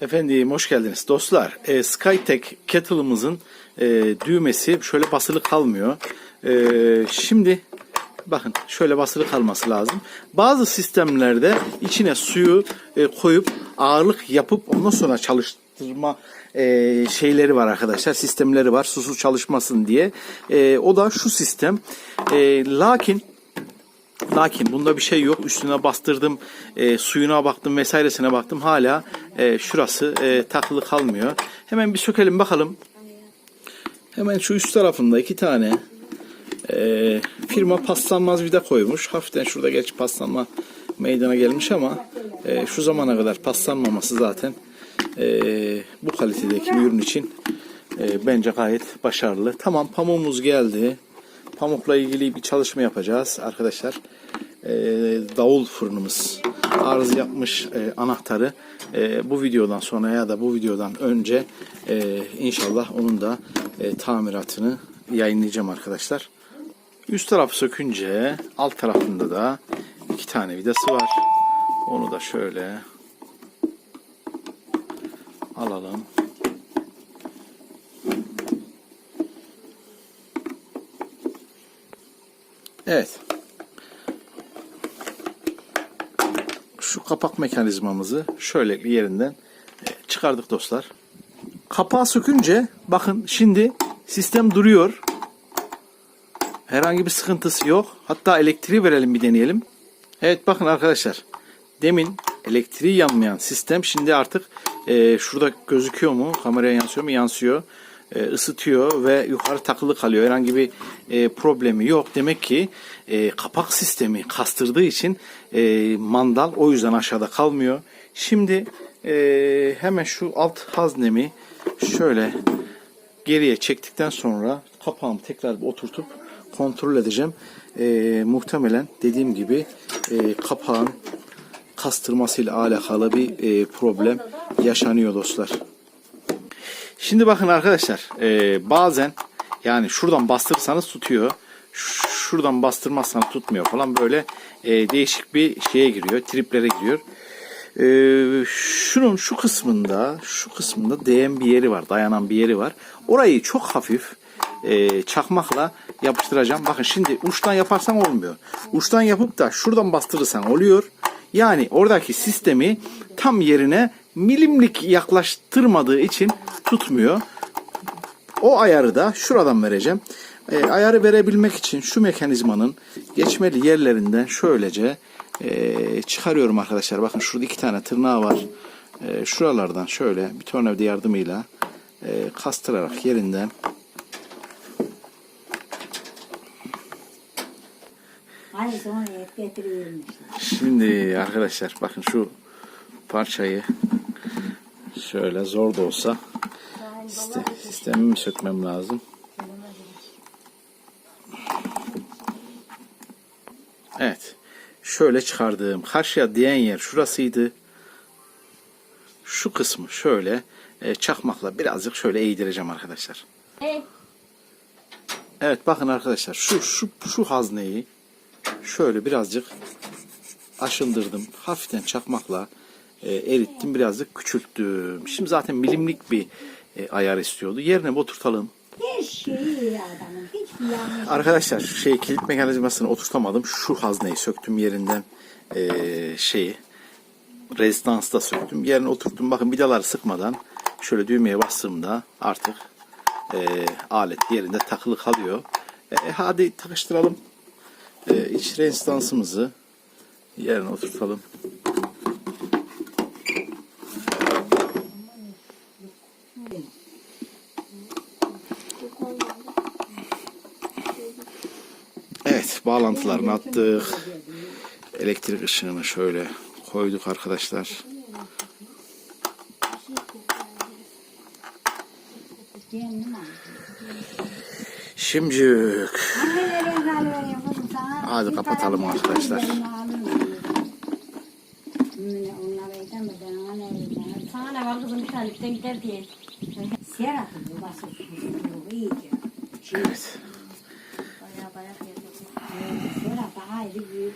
Efendim hoş geldiniz dostlar. E, Skytech kettle'ımızın e, düğmesi şöyle basılı kalmıyor. E, şimdi bakın şöyle basılı kalması lazım. Bazı sistemlerde içine suyu e, koyup ağırlık yapıp ondan sonra çalıştırma e, şeyleri var arkadaşlar. Sistemleri var susuz çalışmasın diye. E, o da şu sistem. E, lakin Lakin bunda bir şey yok. Üstüne bastırdım, e, suyuna baktım vesairesine baktım. Hala e, şurası e, takılı kalmıyor. Hemen bir sökelim bakalım. Hemen şu üst tarafında iki tane e, firma paslanmaz vida koymuş. Hafiften şurada geç paslanma meydana gelmiş ama e, şu zamana kadar paslanmaması zaten e, bu kalitedeki ürün için e, bence gayet başarılı. Tamam pamuğumuz geldi. Pamukla ilgili bir çalışma yapacağız arkadaşlar. E, davul fırınımız arız yapmış e, anahtarı e, bu videodan sonra ya da bu videodan önce e, inşallah onun da e, tamiratını yayınlayacağım arkadaşlar. Üst tarafı sökünce alt tarafında da iki tane vidası var. Onu da şöyle alalım. Evet. Şu kapak mekanizmamızı şöyle bir yerinden e, çıkardık dostlar. Kapağı sökünce bakın şimdi sistem duruyor. Herhangi bir sıkıntısı yok. Hatta elektriği verelim bir deneyelim. Evet bakın arkadaşlar. Demin elektriği yanmayan sistem şimdi artık e, şurada gözüküyor mu? Kameraya yansıyor mu? Yansıyor. E, ısıtıyor ve yukarı takılı kalıyor. Herhangi bir e, problemi yok. Demek ki e, kapak sistemi kastırdığı için e, mandal o yüzden aşağıda kalmıyor. Şimdi e, hemen şu alt haznemi şöyle geriye çektikten sonra kapağımı tekrar oturtup kontrol edeceğim. E, muhtemelen dediğim gibi e, kapağın kastırmasıyla alakalı bir e, problem yaşanıyor dostlar. Şimdi bakın arkadaşlar e, bazen yani şuradan bastırırsanız tutuyor. Şuradan bastırmazsanız tutmuyor falan böyle e, değişik bir şeye giriyor. Triplere giriyor. E, şunun şu kısmında şu kısmında değen bir yeri var. Dayanan bir yeri var. Orayı çok hafif e, çakmakla yapıştıracağım. Bakın şimdi uçtan yaparsan olmuyor. Uçtan yapıp da şuradan bastırırsan oluyor. Yani oradaki sistemi tam yerine milimlik yaklaştırmadığı için tutmuyor. O ayarı da şuradan vereceğim. E, ayarı verebilmek için şu mekanizmanın geçmeli yerlerinden şöylece e, çıkarıyorum arkadaşlar. Bakın şurada iki tane tırnağı var. E, şuralardan şöyle bir tornavida yardımıyla e, kastırarak yerinden. Şimdi arkadaşlar bakın şu parçayı şöyle zor da olsa siste, sistemimi sökmem lazım. Evet. Şöyle çıkardığım karşıya diyen yer şurasıydı. Şu kısmı şöyle e, çakmakla birazcık şöyle eğdireceğim arkadaşlar. Hey, Evet bakın arkadaşlar şu şu şu hazneyi şöyle birazcık aşındırdım. Hafiften çakmakla e, erittim. Birazcık küçülttüm. Şimdi zaten milimlik bir e, ayar istiyordu. Yerine oturtalım. her şeyi iyi adamın. Hiçbir yanlış. Arkadaşlar şey kilit mekanizmasını oturtamadım. Şu hazneyi söktüm yerinden e, şeyi rezistansta söktüm. Yerine oturttum. Bakın vidaları sıkmadan şöyle düğmeye bastığımda artık e, alet yerinde takılı kalıyor. E, hadi takıştıralım. E, iç rezistansımızı yerine oturtalım. Evet bağlantılarını attık. Elektrik ışığını şöyle koyduk arkadaşlar. Şimdi. Hadi kapatalım arkadaşlar. evet sonra daha ayrı bir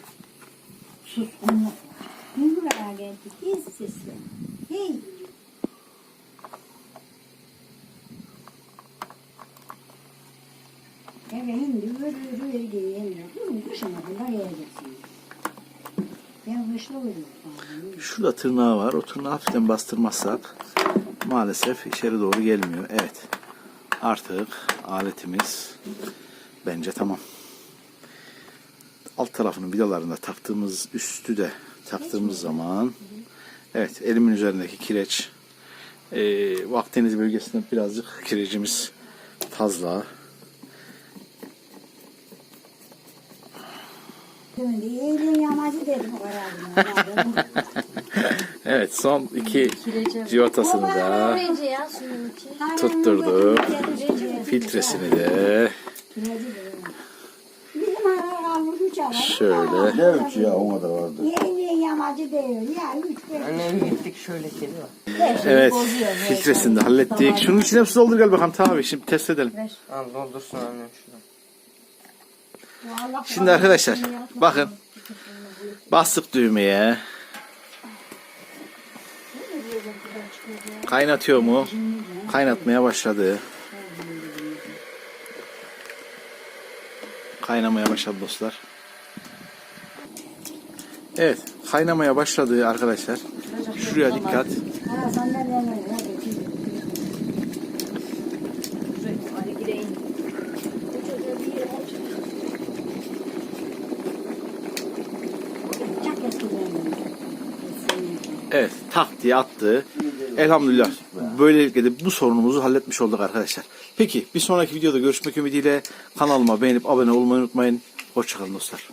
suskunluk var. Dün buraya geldik hiç ses yok. Hey. Efendim böyle böyle gelemiyor. Kışın altında geleceksin. Ben kışlı uyuyorum. Şurada tırnağı var. O tırnağı hafiften bastırmazsak maalesef içeri doğru gelmiyor. Evet. Artık aletimiz bence tamam. Alt tarafının vidalarında taktığımız üstü de taktığımız zaman evet elimin üzerindeki kireç e, bu Akdeniz bölgesinde birazcık kirecimiz fazla. Evet son iki civatasını da Neyce ya suyun içi? Tutturdu. filtresini de şöyle Ne üç ya o kadar vardı. Eğlen yamacı diyor. Ya üç beş. Annem gittik şöyle var. Evet, filtresini de hallettik. Şunun içine su doldur gel bakalım tabi. Şimdi test edelim. Al doldursun annem şunu. Allah Şimdi arkadaşlar bakın. Bastık düğmeye. Kaynatıyor mu? Kaynatmaya başladı. Kaynamaya başladı dostlar. Evet, kaynamaya başladı arkadaşlar. Şuraya dikkat. Evet tak diye attı. Elhamdülillah. Böylelikle de bu sorunumuzu halletmiş olduk arkadaşlar. Peki bir sonraki videoda görüşmek ümidiyle kanalıma beğenip abone olmayı unutmayın. Hoşçakalın dostlar.